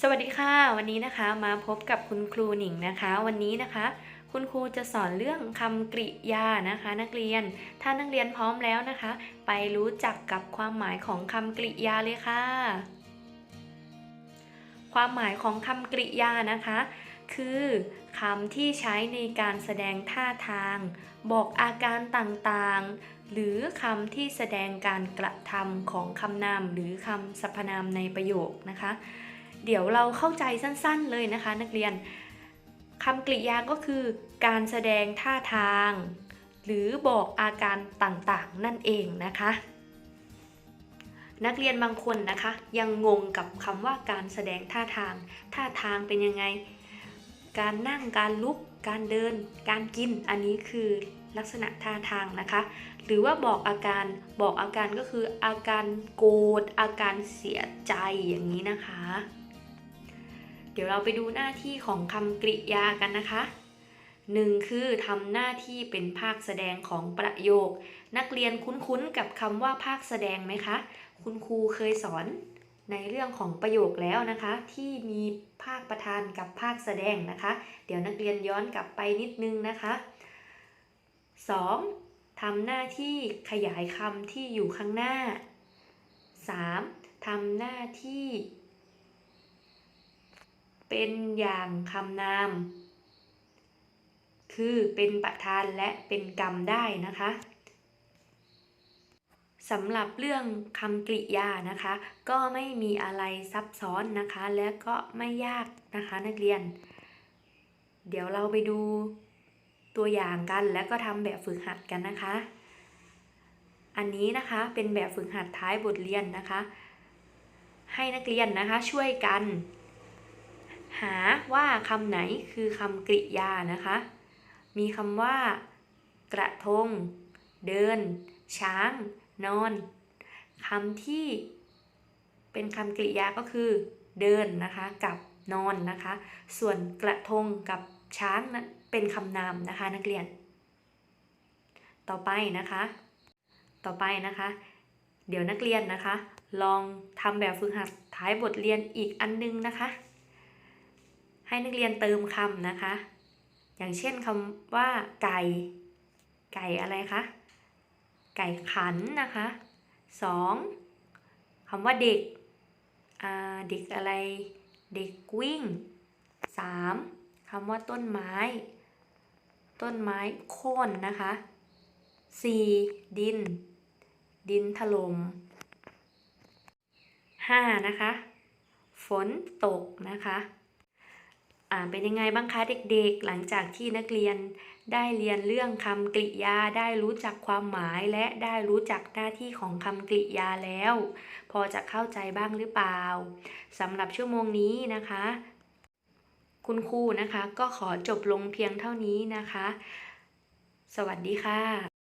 สวัสดีค่ะ วันนี้นะคะมาพบกับคุณครูหนิงนะคะ วันนี้นะคะ คุณครูจะสอนเรื่องคำกริยานะคะ นักเรียน ถ้านักเรียนพร้อมแล้วนะคะ ไปรู้จักกับความหมายของคำกริยาเลยค่ะ ความหมายของคำกริยานะคะ คือคำที่ใช้ในการแสดงท่าทาง บอกอาการต่างๆ หรือคำที่แสดงการกระทำของคำนามหรือคำสรรพนามในประโยคนะคะ เดี๋ยวเราเข้าใจสั้นๆเลยนะคะ นักเรียนคำกริยาก็คือ การแสดงท่าทาง หรือบอกอาการต่างๆ นั่นเองนะคะ นักเรียนบางคนนะคะ ยังงงกับคำว่าการแสดงท่าทาง ท่าทางเป็นยังไง การนั่งการลุก การเดิน การกินอันนี้คือลักษณะท่าทางนะคะ หรือว่าบอกอาการบอกอาการก็คืออาการโกรธอาการเสียใจอย่างนี้นะคะ เดี๋ยวเราไปดูหน้าที่ของคำกริยากันนะคะหนึ่งคือทำหน้าที่เป็นภาคแสดงของประโยค นักเรียนคุ้นๆกับคำว่าภาคแสดงไหมคะ คุณครูเคยสอนในเรื่องของประโยคแล้วนะคะ ที่มีภาคประธานกับภาคแสดงนะคะ เดี๋ยวนักเรียนย้อนกลับไปนิดนึงนะคะ 2. ทำหน้าที่ขยายคำที่อยู่ข้างหน้า 3. ทำหน้าที่ เป็นอย่างคำนาม คือเป็นประธานและเป็นกรรมได้นะคะสำหรับเรื่องคำกริยานะคะ ก็ไม่มีอะไรซับซ้อนนะคะ และก็ไม่ยากนะคะนักเรียน เดี๋ยวเราไปดูตัวอย่างกันแล้วก็ทำแบบฝึกหัดกันนะคะ อันนี้นะคะเป็นแบบฝึกหัดท้ายบทเรียนนะคะ ให้นักเรียนนะคะช่วยกัน หาว่าคำไหนคือคำกริยานะคะ มีคำว่า กระทง เดิน ช้าง นอนคำที่เป็นคำกริยาก็คือ เดินนะคะกับนอนนะคะ ส่วนกระทงกับช้างนั้นเป็นคำนามนะคะนักเรียน ต่อไปนะคะ ต่อไปนะคะ เดี๋ยวนักเรียนนะคะ ลองทำแบบฝึกหัดท้ายบทเรียนอีกอันนึงนะคะ ให้นักเรียนเติมคำนะคะ อย่างเช่นคำว่า ไก่ ไก่อะไรคะ ไก่ขันนะคะสองคำว่าเด็ก เด็กอะไร เด็กวิ่งสามคำว่าต้นไม้ ต้นไม้โค่นนะคะสี่ดิน ดินถลม่มห้านะคะ ฝนตกนะคะ เป็นยังไงบ้างคะเด็กๆ หลังจากที่นักเรียนได้เรียนเรื่องคำกริยาได้รู้จักความหมายและได้รู้จักหน้าที่ของคำกริยาแล้ว พอจะเข้าใจบ้างหรือเปล่าสำหรับชั่วโมงนี้นะคะ คุณครูนะคะก็ขอจบลงเพียงเท่านี้นะคะ สวัสดีค่ะ